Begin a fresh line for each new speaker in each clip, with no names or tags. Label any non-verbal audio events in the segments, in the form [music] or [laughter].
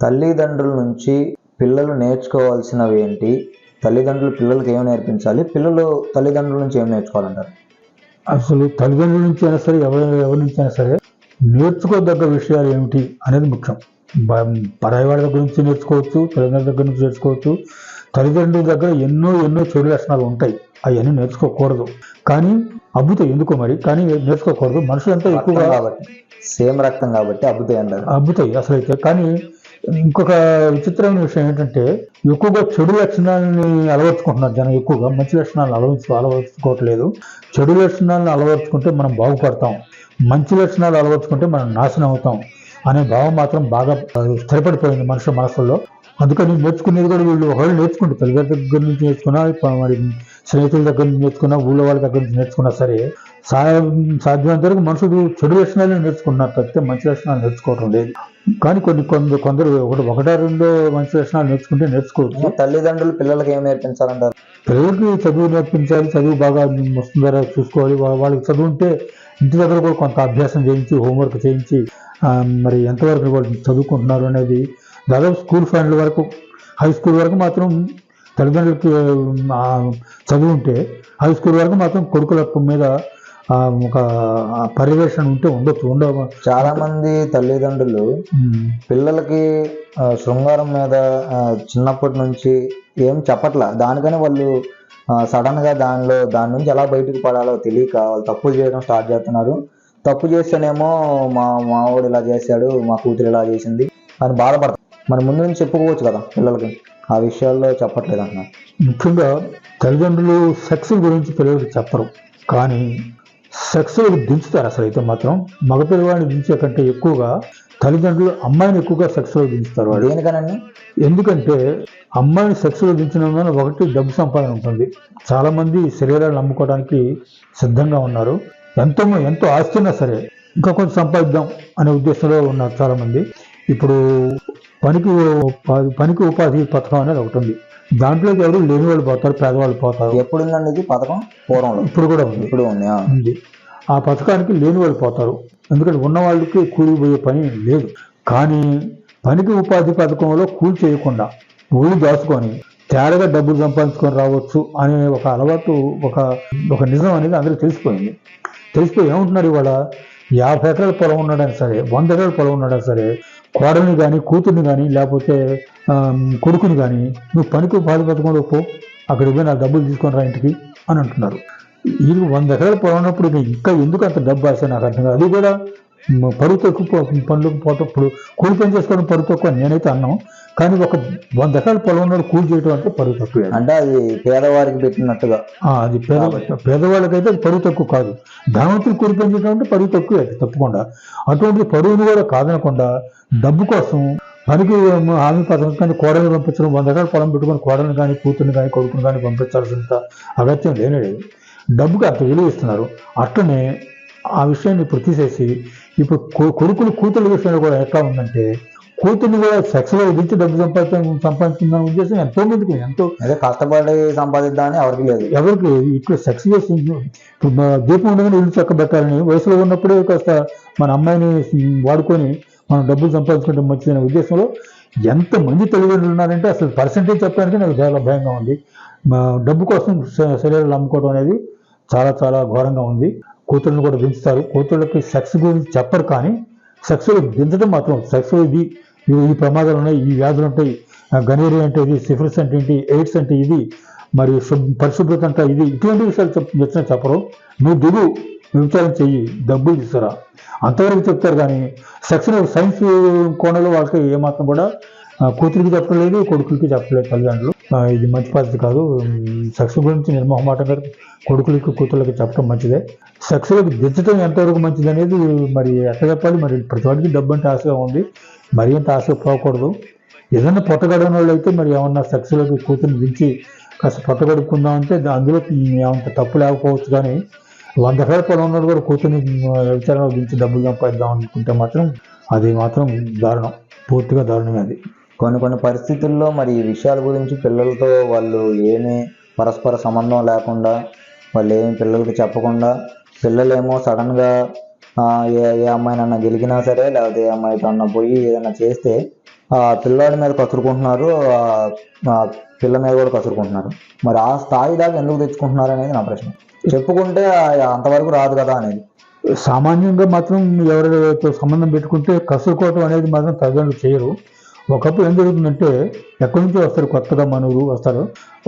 తల్లిదండ్రుల నుంచి పిల్లలు నేర్చుకోవాల్సినవి ఏంటి? తల్లిదండ్రులు పిల్లలకి ఏం నేర్పించాలి? పిల్లలు తల్లిదండ్రుల నుంచి ఏం నేర్చుకోవాలంటారు?
అసలు తల్లిదండ్రుల నుంచి అయినా సరే ఎవరి ఎవరి నుంచి అయినా సరే నేర్చుకోదగ్గ విషయాలు ఏమిటి అనేది ముఖ్యం. పరాయి వాళ్ళ దగ్గర నుంచి నేర్చుకోవచ్చు తల్లిదండ్రుల దగ్గర నుంచి నేర్చుకోవచ్చు. తల్లిదండ్రుల దగ్గర ఎన్నో ఎన్నో చెడు లక్షణాలు ఉంటాయి. అవన్నీ నేర్చుకోకూడదు. కానీ అద్భుతం ఎందుకో మరి? కానీ నేర్చుకోకూడదు. మనుషులంతా
రక్తం
ఎక్కువగా
కాబట్టి. సేమ్ రక్తం కాబట్టి అద్భుతం అంటారు
అద్భుతాయి అసలు అయితే కానీ ఇంకొక విచిత్రమైన విషయం ఏంటంటే ఎక్కువగా చెడు లక్షణాలని అలవర్చుకుంటున్నారు జనం ఎక్కువగా. మంచి లక్షణాలను అలవర్చు అలవర్చుకోవట్లేదు. చెడు లక్షణాలను అలవర్చుకుంటే మనం బాగుపడతాం. మంచి లక్షణాలు అలవర్చుకుంటే మనం నాశనం అవుతాం అనే భావం మాత్రం బాగా స్థిరపడిపోయింది మనుషుల మనసుల్లో అందుకని నేర్చుకునేది కూడా వీళ్ళు ఒకవేళ నేర్చుకుంటే తల్లిదండ్రుల దగ్గర నుంచి నేర్చుకున్నా మరి స్నేహితుల దగ్గర నుంచి నేర్చుకున్నా ఊళ్ళో వాళ్ళ దగ్గర నుంచి నేర్చుకున్నా సరే సాధ్యమైనంత వరకు మనుషులు చెడు లక్షణాలు నేర్చుకుంటున్నారు తప్పితే మంచి లక్షణాలు నేర్చుకోవటం లేదు. కానీ కొన్ని కొందరు కొందరు ఒకటి ఒకటా రెండో మంచి లక్షణాలు నేర్చుకుంటే నేర్చుకోవచ్చు.
తల్లిదండ్రులు పిల్లలకి ఏం నేర్పించాలంటారు?
పిల్లలకి చదువు నేర్పించాలి చదువు బాగా వస్తుందా చూసుకోవాలి. వాళ్ళకి చదువు ఉంటే ఇంటి దగ్గర కూడా కొంత అభ్యాసం చేయించి హోంవర్క్ చేయించి మరి ఎంతవరకు వాళ్ళు చదువుకుంటున్నారు అనేది దాదాపు స్కూల్ ఫైనల్ వరకు హై స్కూల్ వరకు మాత్రం తల్లిదండ్రులకి చదువు ఉంటే హై స్కూల్ వరకు మాత్రం కొడుకుల మీద ఒక పర్యవేక్షణ ఉంటే ఉండొచ్చు ఉండ
చాలా మంది తల్లిదండ్రులు పిల్లలకి శృంగారం మీద చిన్నప్పటి నుంచి ఏం చెప్పట్లా. దానికని వాళ్ళు సడన్గా దానిలో దాని నుంచి ఎలా బయటకు పడాలో తెలియక వాళ్ళు తప్పులు చేయడం స్టార్ట్ చేస్తున్నారు. తప్పు చేస్తేనేమో మా మావాడు ఇలా చేశాడు మా కూతురు ఇలా చేసింది అని బాధపడతారు. మరి ముందు నుంచి చెప్పుకోవచ్చు కదా పిల్లలకి ఆ విషయాల్లో చెప్పట్లేదు అంటున్నారు.
ముఖ్యంగా తల్లిదండ్రులు సెక్స్ గురించి పిల్లలకి చెప్పరు. కానీ సెక్స్ దించుతారు అసలు అయితే మాత్రం. మగ పిల్లవాడిని దించే కంటే ఎక్కువగా తల్లిదండ్రులు అమ్మాయిని ఎక్కువగా సెక్స్లో దించుతారు వాళ్ళు
దేనికనండి?
ఎందుకంటే అమ్మాయిని సెక్స్లో దించడం వల్ల ఒకటి డబ్బు సంపాదన ఉంటుంది. చాలా మంది శరీరాలను నమ్ముకోవడానికి సిద్ధంగా ఉన్నారు. ఎంతో ఎంతో ఆస్తి ఉన్నా సరే ఇంకా కొంచెం సంపాదిద్దాం అనే ఉద్దేశంలో ఉన్నారు చాలా మంది ఇప్పుడు పనికి పనికి ఉపాధి పథకం అనేది ఒకటి ఉంది. దాంట్లోకి ఎవరు లేని వాళ్ళు పోతారు పేదవాళ్ళు పోతారు.
ఎప్పుడు ఉందండి ఇది పథకం? పూర్వంలో.
ఇప్పుడు కూడా ఉంది.
ఇప్పుడు ఉంది ఆ.
ఉంది. ఆ పథకానికి లేని వాళ్ళు పోతారు. ఎందుకంటే ఉన్న వాళ్ళకి కూలి పోయే పని లేదు. కానీ పనికి ఉపాధి పథకంలో కూలి చేయకుండా ఊళ్ళు దాచుకొని తేరగా డబ్బులు సంపాదించుకొని రావచ్చు అనే ఒక అలవాటు ఒక ఒక నిజం అనేది అందరికీ తెలిసిపోయింది. తెలిసిపోయి ఏమంటున్నారు ఇవాళ? యాభై ఎకరాల పొలం ఉన్నాడని సరే వంద ఎకరాల పొలం ఉన్నాడని సరే కోడల్ని కానీ కూతుర్ని కానీ లేకపోతే కొడుకుని కానీ నువ్వు పనికి బాధ పథకంలో పో అక్కడికి పోయి నా డబ్బులు తీసుకొని రా ఇంటికి అని అంటున్నారు. ఇది వంద ఎకరాలు పొలం ఉన్నప్పుడు ఇంకా ఎందుకు అంత డబ్బు ఆశ నాకు అర్థం కాదు. అది కూడా పరువు తక్కువ పనులకు పోతే ఇప్పుడు కూలి పని చేసుకోవడం పరువు తక్కువ నేనైతే అన్నాం. కానీ ఒక వంద ఎకరాల పొలం ఉన్నాడు కూలి చేయడం అంటే పరువు తక్కువే
అంటే అది పేదవారికి పెట్టినట్టుగా.
అది పేద పేదవాళ్ళకైతే అది పరువు తక్కువ కాదు. ధనవంతులు కూలి పని చేయడం అంటే పరువు తక్కువే తప్పకుండా. అటువంటి పరువును కూడా కాదనకుండా డబ్బు కోసం పనికి హామీ పథకం కానీ కోడలు పంపించడం వంద ఎకరాల పొలం పెట్టుకొని కోడలను కానీ కూతుర్ని కానీ కొడుకుని కానీ పంపించాల్సినంత అగత్యం లేనే లేదు. డబ్బుకి అంత విలువ ఇస్తున్నారు. అట్లనే ఆ విషయాన్ని ఇప్పుడు తీసేసి ఇప్పుడు కొడుకులు కూతురు విషయంలో కూడా ఎట్లా ఉందంటే కూతుర్ని కూడా సెక్స్లో విధించి డబ్బు సంపాదించ సంపాదించిందన్న ఉద్దేశం ఎంతో మందికి ఎంతో
అదే కష్టపడి సంపాదిద్దామని ఎవరికి లేదు.
ఎవరికి లేదు. ఇట్లా సెక్స్ చేసి దీపం ఉండగానే ఇల్లు చక్కబెట్టాలని వయసులో ఉన్నప్పుడే కాస్త మన అమ్మాయిని వాడుకొని మనం డబ్బులు సంపాదించుకుంటే మంచిదనే ఉద్దేశంలో ఎంతమంది తల్లిదండ్రులు ఉన్నారంటే అసలు పర్సంటేజ్ చెప్పడానికి నాకు చాలా భయంగా ఉంది. డబ్బు కోసం శరీరాలు అమ్ముకోవడం అనేది చాలా చాలా ఘోరంగా ఉంది. కూతుర్ని కూడా పెంచుతారు కూతుళ్ళకి సెక్స్ గురించి చెప్పరు కానీ సెక్స్ దించడం మాత్రం సెక్స్ ఇది ఈ ప్రమాదాలు ఉన్నాయి ఈ వ్యాధులు ఉంటాయి గనేరియా అంటే ఇది సిఫిలిస్ అంటే ఏంటి ఎయిడ్స్ అంటే ఇది మరియు పరిశుభ్రత అంటే ఇది ఇటువంటి విషయాలు చెప్పిన చెప్పరు. నువ్వు దిగు వ్యభిచారం చెయ్యి డబ్బులు తీసుకురా. అంతవరకు చెప్తారు కానీ సెక్స్ సైన్స్ కోణంలో వాళ్ళకి ఏమాత్రం కూడా కూతురికి చెప్పలేదు కొడుకులకి చెప్పలేదు తల్లిదండ్రులు. ఇది మంచి పద్ధతి కాదు. సెక్స్ గురించి నిర్మోహమాటంగా కొడుకులకి కూతుళ్ళకి చెప్పడం మంచిదే. సెక్స్లకు దించడం ఎంతవరకు మంచిది అనేది మరి ఎట్లా చెప్పాలి? మరి ప్రతి వాడికి డబ్బు అంటే ఆశగా ఉంది. మరి అంత ఆశ పోకూడదు. ఏదైనా పొట్టగడని వాళ్ళు అయితే మరి ఏమన్నా సెక్స్లోకి కూతుర్ని దించి కాస్త పొట్టగడుపుకుందాం అంటే అందులో ఏమంత తప్పు లేకపోవచ్చు కానీ వంద ఎకరాల పొలం ఉన్నాడు కూడా కూతుర్ని వ్యభిచారంలో దించి డబ్బులు సంపాదిద్దాం అనుకుంటే మాత్రం అది మాత్రం దారుణం. పూర్తిగా దారుణమే అది.
కొన్ని కొన్ని పరిస్థితుల్లో మరి ఈ విషయాల గురించి పిల్లలతో వాళ్ళు ఏమీ పరస్పర సంబంధం లేకుండా వాళ్ళు ఏమి పిల్లలకి చెప్పకుండా పిల్లలేమో సడన్గా ఏ ఏ అమ్మాయినన్నా గెలికినా సరే లేకపోతే ఏ అమ్మాయితో అన్న పోయి ఏదైనా చేస్తే ఆ పిల్లాడి మీద కసురుకుంటున్నారు ఆ, పిల్ల మీద కూడా కసురుకుంటున్నారు. మరి ఆ స్థాయి దాకా ఎందుకు తెచ్చుకుంటున్నారు అనేది నా ప్రశ్న. చెప్పుకుంటే అంతవరకు రాదు కదా అనేది.
సామాన్యంగా మాత్రం ఎవరితో సంబంధం పెట్టుకుంటే కసురుకోవటం అనేది మాత్రం తల్లిదండ్రులు చేయరు. ఒకప్పుడు ఏం జరుగుతుందంటే ఎక్కడి నుంచో వస్తారు కొత్తగా మనూరు వస్తారు.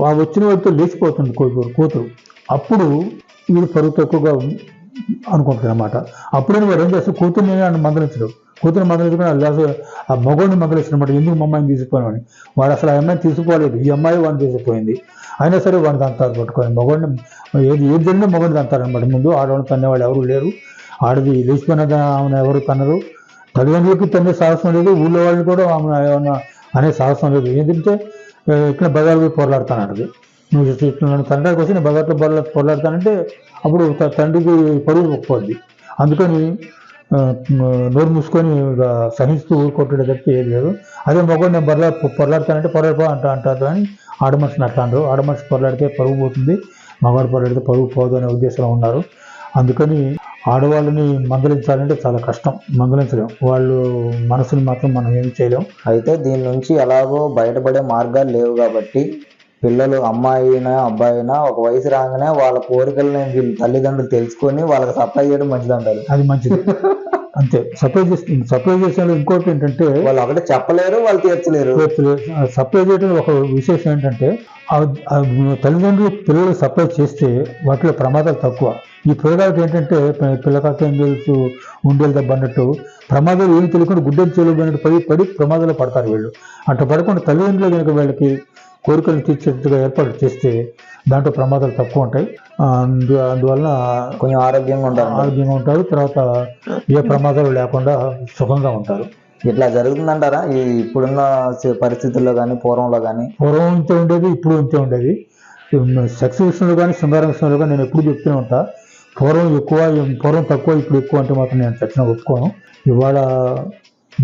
ఆ వచ్చిన వాడితో లేచిపోతుంది కూతురు కూతురు. అప్పుడు వీడు పరుగు తక్కువగా అనుకుంటారు అనమాట అప్పుడైనా వాడు ఏం చేస్తారు కూతుర్ని ఆయన మందలించడు. కూతురు మందలించుకుని ఆ ఆ మగవాడిని మందలిస్తున్నమాట ఎందుకు అమ్మాయిని తీసుకుపోయామని వాడు అసలు ఆ అమ్మాయిని తీసుకుపోలేదు ఈ అమ్మాయి వాడిని తీసుకుపోయింది. అయినా సరే వాడిని అంతారు పట్టుకొని మగవాడిని ఏది ఏది జరిగినా మగవాడిని తంతారనమాట ముందు ఆడవాళ్ళని తన్నేవాళ్ళు ఎవరు లేరు. ఆడది లేచిపోయిన ఆమెను ఎవరు తనరు తల్లిదండ్రులకి తన్నే సాహసం లేదు ఊళ్ళో వాళ్ళు కూడా ఆమె ఏమన్నా అనే సాహసం లేదు. ఎందుకంటే ఆ, ఇక్కడ బజార్ పోయి పొరలాడుతానంటది నువ్వు ఇట్లా తండ్రికి వచ్చి నేను బజార్లో పొరలా పొరలాడతానంటే అప్పుడు తండ్రికి పరువు ఒప్పుకోద్ది అందుకని నోరు మూసుకొని సహిస్తూ ఊరుకొట్టడే తప్ప ఏది లేదు. అదే మగవాడు నేను బర్లా పొరలాడతానంటే పొరలాడిపో అంట అంటారు కానీ ఆడమనిషిని అట్లా అనరు ఆడమనిషి పొరలాడితే పరుగు పోతుంది. మగవాడు పొరలాడితే పరుగు పోదు అనే ఉద్దేశంలో ఉన్నారు. అందుకని ఆడవాళ్ళని మందలించాలంటే చాలా కష్టం మందలించలేం. వాళ్ళు మనసుని మాత్రం మనం ఏం చేయలేం.
అయితే దీని నుంచి ఎలాగో బయటపడే మార్గాలు లేవు కాబట్టి పిల్లలు అమ్మాయి అయినా అబ్బాయి అయినా ఒక వయసు రాగానే వాళ్ళ కోరికలని వీళ్ళ తల్లిదండ్రులు తెలుసుకొని వాళ్ళకి సప్లై చేయడం మంచిది అంటారు
అది మంచిది. [laughs] అంతే. సప్లై చేస్తే సప్లై చేసే ఇంకోటి ఏంటంటే
వాళ్ళు ఒకటే చెప్పలేరు వాళ్ళు తీర్చలేరు.
సప్లై చేయడం ఒక విశేషం ఏంటంటే తల్లిదండ్రులు పిల్లలు సప్లై చేస్తే వాటిలో ప్రమాదాలు తక్కువ. ఈ పిల్లగారికి ఏంటంటే పిల్లకాకి ఏం తెలుసు ఉండేది దెబ్బ అన్నట్టు ప్రమాదాలు ఏమి తెలియకుండా గుడ్డలు చేయలేబడినట్టు పడి పడి ప్రమాదాలు పడతారు వీళ్ళు. అట్లా పడకుండా తల్లిదండ్రులు కనుక వీళ్ళకి కోరికలు తీర్చేట్టుగా ఏర్పాటు చేస్తే దాంట్లో ప్రమాదాలు తక్కువ ఉంటాయి. ఆ, అందు అందువలన
కొంచెం ఆరోగ్యంగా ఉంటారు.
ఆరోగ్యంగా ఉంటారు. తర్వాత ఏ ప్రమాదాలు లేకుండా సుఖంగా ఉంటారు.
ఇట్లా జరుగుతుందంటారా? ఈ ఇప్పుడున్న పరిస్థితుల్లో కానీ పూర్వంలో కానీ
పూర్వం ఇంతే ఉండేది ఇప్పుడు ఇంతే ఉండేది. సెక్స్ విషయంలో కానీ శృంగారం విషయంలో కానీ నేను ఎప్పుడు చెప్తూనే ఉంటా. పూర్వం ఎక్కువ పూర్వం తక్కువ ఇప్పుడు ఎక్కువ అంటే మాత్రం నేను చచ్చిన ఒప్పుకోను. ఇవాళ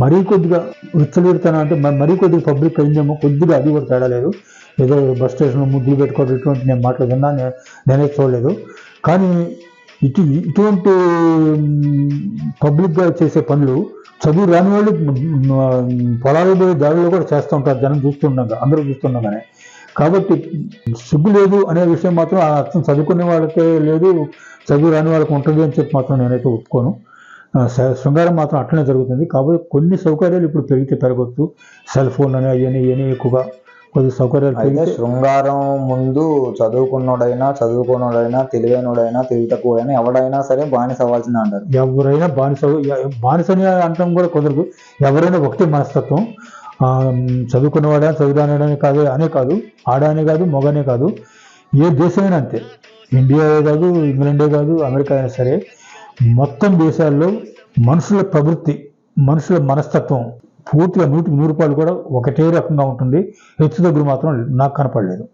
మరీ కొద్దిగా విచ్చలెడతాను అంటే మరీ కొద్దిగా పబ్లిక్ అయిందేమో కొద్దిగా అది కూడా తేడా లేదు. ఏదో బస్ స్టేషన్లో ముద్దులు పెట్టుకోవడం ఇటువంటి నేను మాటలు విన్నా నేనే చూడలేదు. కానీ ఇటు ఇటువంటి పబ్లిక్గా చేసే పనులు చదువు రాని వాళ్ళు పొలాలు పోయే దారిలో కూడా చేస్తూ ఉంటారు. జనం చూస్తుండగా అందరూ చూస్తుండగానే కాబట్టి సిగ్గు లేదు అనే విషయం మాత్రం ఆ అర్థం చదువుకునే వాళ్ళకే లేదు చదువు రాని వాళ్ళకి ఉంటుంది అని చెప్పి మాత్రం నేనైతే ఒప్పుకోను. శృంగారం మాత్రం అట్లనే జరుగుతుంది. కాబట్టి కొన్ని సౌకర్యాలు ఇప్పుడు పెరిగితే పెరగవచ్చు సెల్ ఫోన్ అని అవన్నీ ఇవన్నీ ఎక్కువగా కొద్ది సౌకర్యాలు
అయితే శృంగారం ముందు చదువుకున్నోడైనా చదువుకున్నోడైనా తెలివైనోడైనా తెలివి తక్కువైనా ఎవడైనా సరే బానిస అవ్వాల్సిందే అంటారు.
ఎవరైనా బానిస ఎ- బానిసని అంటాం కూడా కుదరదు ఎవరైనా ఒకటే మనస్తత్వం. చదువుకున్నవాడా చదువుదానని కాదు అనే కాదు ఆడానే కాదు మొగనే కాదు. ఏ దేశమైనా అంతే. ఇండియాయే కాదు ఇంగ్లాండే కాదు అమెరికా అయినా సరే మొత్తం దేశాల్లో మనుషుల ప్రవృత్తి మనుషుల మనస్తత్వం పూర్తిగా నూటికి నూరు రూపాయలు కూడా ఒకటే రకంగా ఉంటుంది. హెచ్చు దగ్గర మాత్రం నాకు కనపడలేదు.